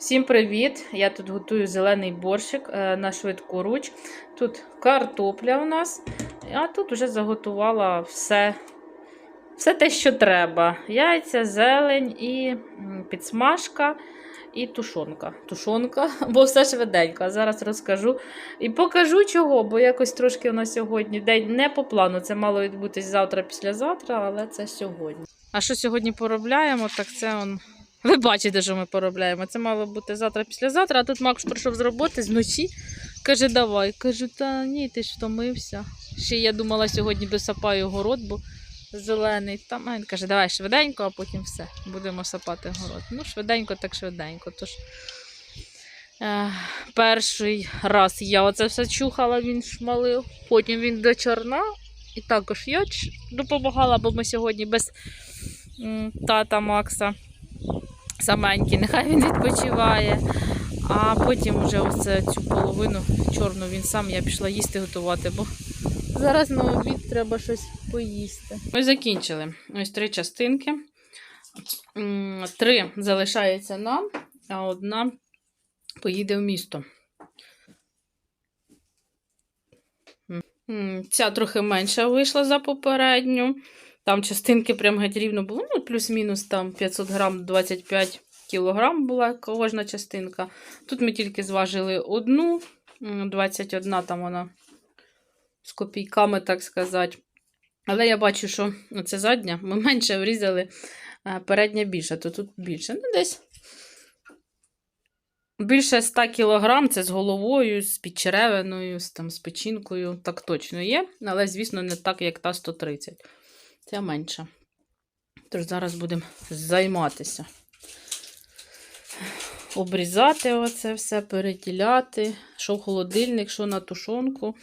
Всім привіт! Я тут готую зелений борщик е, на швидку руч. Тут картопля у нас, а тут вже заготувала все, все те, що треба. Яйця, зелень і підсмажка. І тушонка. Тушонка, бо все швиденько. Зараз розкажу. І покажу чого, бо якось трошки на сьогодні день не по плану. Це мало відбутись завтра, післязавтра, але це сьогодні. А що сьогодні поробляємо, так це он. Ви бачите, що ми поробляємо. Це мало бути завтра, післязавтра, а тут Макс прийшов з роботи вночі. Каже, давай. Кажу, та ні, ти ж втомився. Ще я думала, сьогодні досапаю город, бо зелений. Там він каже, давай швиденько, а потім все. Будемо сапати город. Ну, швиденько, так швиденько. Тож е, перший раз я оце все чухала, він шмалив. Потім він до чорна. І також я допомагала, бо ми сьогодні без м, тата Макса саменький, нехай він відпочиває. А потім вже ось це цю половину чорну він сам я пішла їсти готувати, бо зараз на обід треба щось поїсти. Ми закінчили. Ось три частинки. Три залишається нам, а одна поїде в місто. Ця трохи менша вийшла за попередню. Там частинки прям геть рівно було. Ну, плюс-мінус там 500 грам 25 кілограм була кожна частинка. Тут ми тільки зважили одну, 21 там вона з копійками, так сказати. Але я бачу, що це задня. Ми менше врізали, передня більше, то тут більше. Ну, десь більше 100 кілограм це з головою, з підчеревиною, з, там, з печінкою. Так точно є. Але, звісно, не так, як та 130. Це менше. Тож зараз будемо займатися. Обрізати оце все, переділяти, що в холодильник, що на тушонку.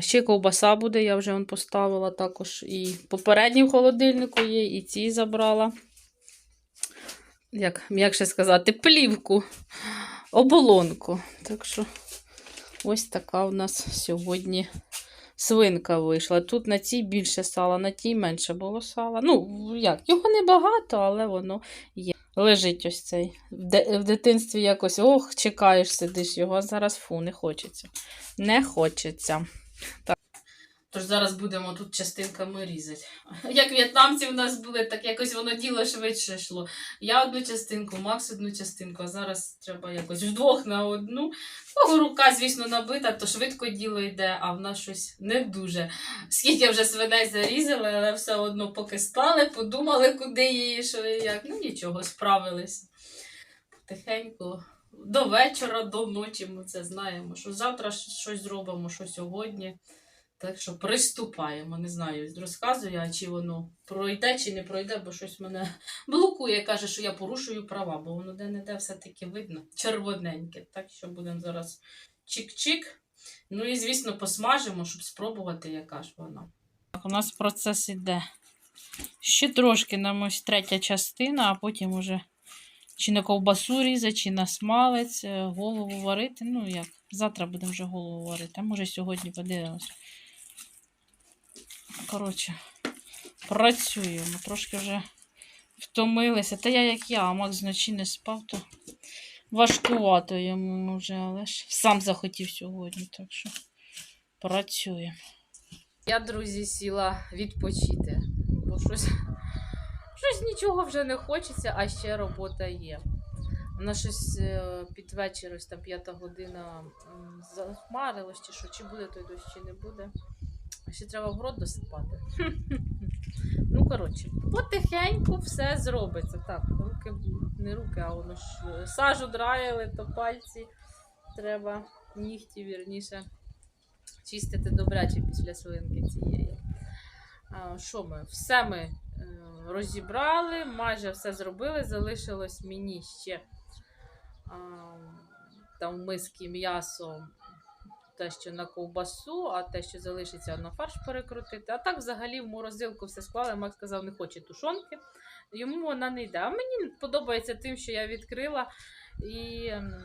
Ще ковбаса буде, я вже вон поставила також. І попередні в холодильнику є, і ці забрала. Як м'якше сказати, плівку, оболонку. Так що ось така у нас сьогодні свинка вийшла. Тут на цій більше сала, на тій менше було сала. Ну, як, його небагато, але воно є. Лежить ось цей. В, дитинстві якось ох, чекаєш, сидиш його, а зараз фу, не хочеться. Не хочеться. Так. Тож зараз будемо тут частинками різати. Як в'єтнамці в нас були, так якось воно діло швидше йшло. Я одну частинку, Макс одну частинку, а зараз треба якось вдвох на одну. Кого рука, звісно, набита, то швидко діло йде, а в нас щось не дуже. Скільки вже свиней зарізали, але все одно поки стали, подумали, куди її, що і як. Ну нічого, справилися. Тихенько. До вечора, до ночі ми це знаємо. Що завтра щось зробимо, що сьогодні. Так що приступаємо. Не знаю, розказую, а чи воно пройде, чи не пройде, бо щось мене блокує, каже, що я порушую права, бо воно де-не-де все-таки видно. Червоненьке. Так що будемо зараз чик-чик. Ну і, звісно, посмажимо, щоб спробувати, яка ж вона. Так, у нас процес іде. Ще трошки нам ось третя частина, а потім уже чи на ковбасу різати, чи на смалець, е, голову варити. Ну як, завтра будемо вже голову варити, а може сьогодні подивимось. Коротше, працюємо. Трошки вже втомилися. Та я як я, а Макс вночі не спав, то важкувато йому вже, але ж сам захотів сьогодні, так що працюємо. Я, друзі, сіла відпочити, бо щось, щось нічого вже не хочеться, а ще робота є. Вона щось е, під вечір, ось там п'ята година захмарилось, чи що, чи буде той дощ, чи не буде. Ще треба в город досипати. Ну, коротше, потихеньку все зробиться. Так, руки, не руки, а воно ж е, сажу драїли, то пальці треба нігті, вірніше, чистити добряче після свинки цієї. А, Що ми? Все ми е, розібрали, майже все зробили. Залишилось мені ще а, там миски м'ясо те, що на ковбасу, а те, що залишиться на фарш перекрутити. А так взагалі в морозилку все склали. Макс сказав, не хоче тушонки. Йому вона не йде. А мені подобається тим, що я відкрила. І ем,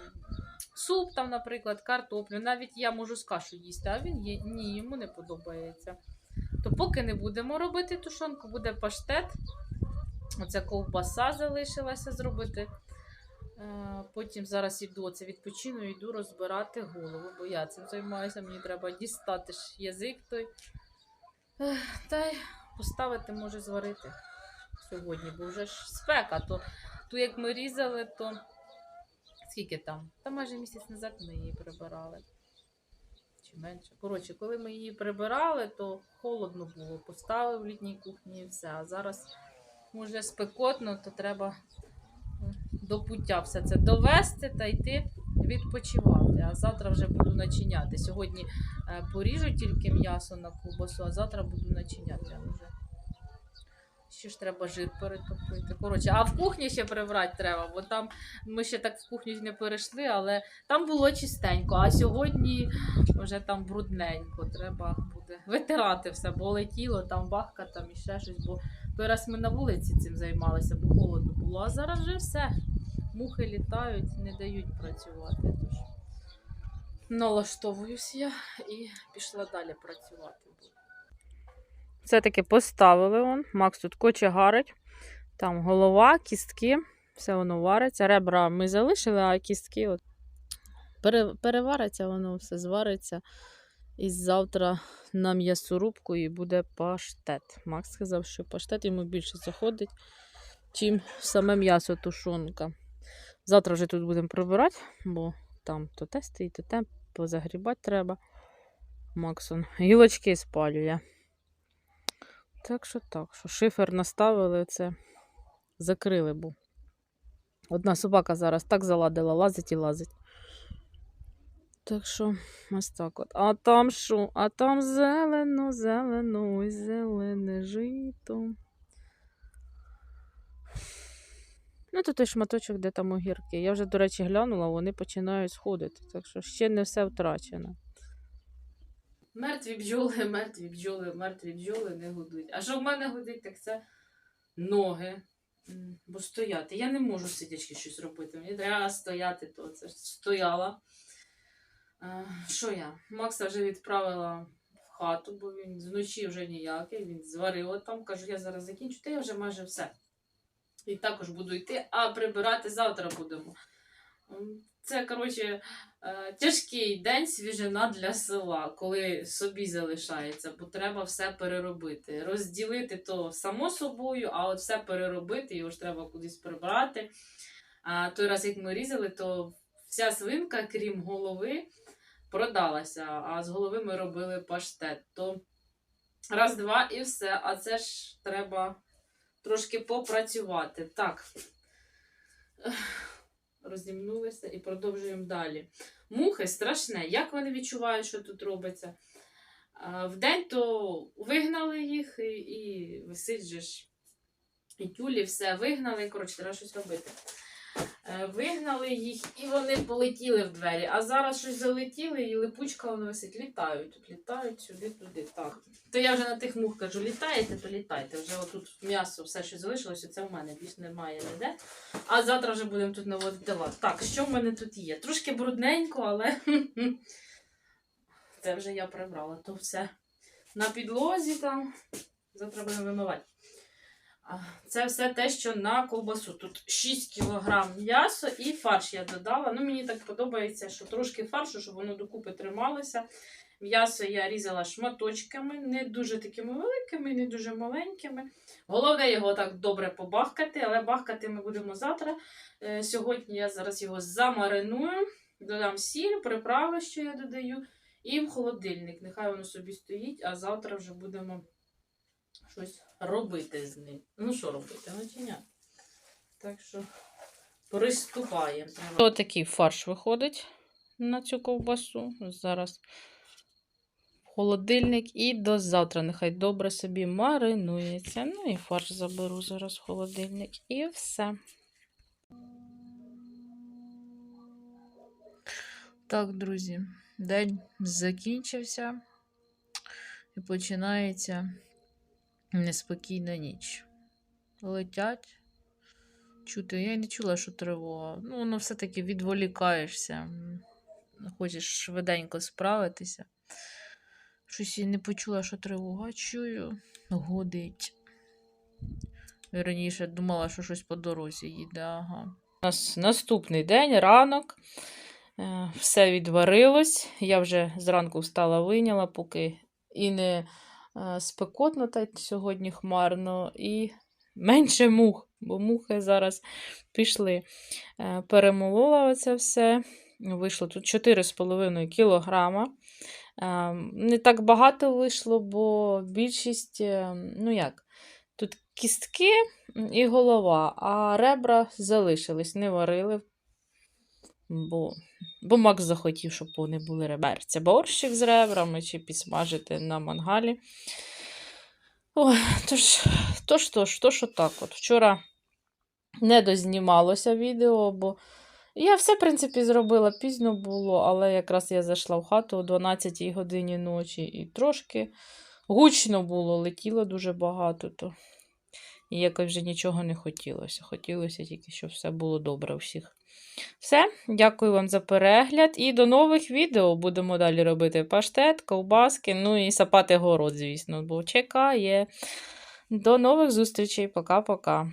суп там, наприклад, картоплю. Навіть я можу з кашу їсти, а він є. Ні, йому не подобається. То поки не будемо робити тушонку, буде паштет. Оця ковбаса залишилася зробити. Е, Потім зараз іду, оце відпочину, йду розбирати голову, бо я цим займаюся, мені треба дістати ж язик той. Та й поставити, може, зварити сьогодні, бо вже ж спека, то ту, як ми різали, то скільки там? Та майже місяць назад ми її прибирали. Чи менше. Коротше, коли ми її прибирали, то холодно було. Поставив в літній кухні і все. А зараз може спекотно, то треба до пуття все це довести та йти відпочивати. А завтра вже буду начиняти. Сьогодні е, поріжу тільки м'ясо на ковбасу, а завтра буду начиняти. Ще ж треба жир перетопити. Коротше, а в кухні ще прибрати треба, бо там ми ще так в кухню не перейшли, але там було чистенько, а сьогодні вже там брудненько. Треба буде витирати все, бо летіло, там бахка, там і ще щось. Бо той раз ми на вулиці цим займалися, бо холодно було. А зараз вже все. Мухи літають, не дають працювати. Тож налаштовуюсь я і пішла далі працювати. Все-таки поставили он. Макс тут кочегарить. Там голова, кістки, все воно вариться. Ребра ми залишили, а кістки от перевариться, воно все звариться. І завтра на м'ясорубку і буде паштет. Макс сказав, що паштет йому більше заходить, чим саме м'ясо тушонка. Завтра вже тут будемо прибирати, бо там то те стоїть, то те, позагрібати треба. Максон гілочки спалює. Так що так, що шифер наставили, це закрили, бо одна собака зараз так заладила, лазить і лазить. Так що ось так от. А там що? А там зелено, зелено, ой, зелене жито. Ну, то той шматочок, де там огірки. Я вже, до речі, глянула, вони починають сходити. Так що ще не все втрачено. Мертві бджоли, мертві бджоли, мертві бджоли не гудуть. А що в мене гудить, так це ноги. Бо стояти. Я не можу сидячи щось робити. Мені треба стояти, то це стояла. Що я? Макса вже відправила в хату, бо він вночі вже ніякий, він зварив там. Кажу, я зараз закінчу, та я вже майже все. І також буду йти, а прибирати завтра будемо. Це, коротше, е, тяжкий день свіжина для села, коли собі залишається, бо треба все переробити. Розділити то само собою, а от все переробити, його ж треба кудись прибрати. А той раз, як ми різали, то вся свинка, крім голови, продалася, а з голови ми робили паштет. То раз, два і все. А це ж треба трошки попрацювати. Так. Розімнулися і продовжуємо далі. Мухи страшне. Як вони відчувають, що тут робиться? Вдень то вигнали їх і, і висить і тюлі, все вигнали. Коротше, треба щось робити. Е, Вигнали їх і вони полетіли в двері. А зараз щось залетіли, і липучка воно висить. Літають тут, літають сюди, туди. Так. То я вже на тих мух кажу, літаєте, то літайте. Вже отут м'ясо, все, що залишилося, це в мене більш немає ніде. А завтра вже будемо тут наводити лад. Так, що в мене тут є? Трошки брудненько, але це вже я прибрала. То все на підлозі там. Завтра будемо вимивати. Це все те, що на ковбасу. Тут 6 кг м'ясо і фарш я додала. Ну, мені так подобається, що трошки фаршу, щоб воно докупи трималося. М'ясо я різала шматочками, не дуже такими великими, не дуже маленькими. Головне його так добре побахкати, але бахкати ми будемо завтра. Е, Сьогодні я зараз його замариную, додам сіль, приправи, що я додаю, і в холодильник. Нехай воно собі стоїть, а завтра вже будемо щось робити з ним. Ну, що робити? Начиняти. Так що приступаємо. Ось такий фарш виходить на цю ковбасу. Зараз в холодильник і до завтра. Нехай добре собі маринується. Ну і фарш заберу зараз в холодильник. І все. Так, друзі, день закінчився і починається неспокійна ніч. Летять. Чути, я й не чула, що тривога. Ну, воно все-таки відволікаєшся. Хочеш швиденько справитися. Щось і не почула, що тривога. Чую, годить. Раніше думала, що щось по дорозі їде, ага. У нас наступний день, ранок. Е, Все відварилось. Я вже зранку встала, вийняла, поки і не спекотно, та сьогодні хмарно, і менше мух, бо мухи зараз пішли. Е, Перемолола оце все. Вийшло тут 4,5 кілограма. Е, Не так багато вийшло, бо більшість, е, ну як, тут кістки і голова, а ребра залишились, не варили. Бо, бо Макс захотів, щоб вони були реберця. Борщик з ребрами чи підсмажити на мангалі. Ой, тож, тож, тож, тож отак от. Вчора не дознімалося відео, бо я все, в принципі, зробила пізно було, але якраз я зайшла в хату о 12 годині ночі і трошки гучно було, летіло дуже багато, то і якось вже нічого не хотілося. Хотілося тільки, щоб все було добре у всіх. Все, дякую вам за перегляд і до нових відео. Будемо далі робити паштет, ковбаски, ну і сапати город, звісно, бо чекає. До нових зустрічей. Пока-пока.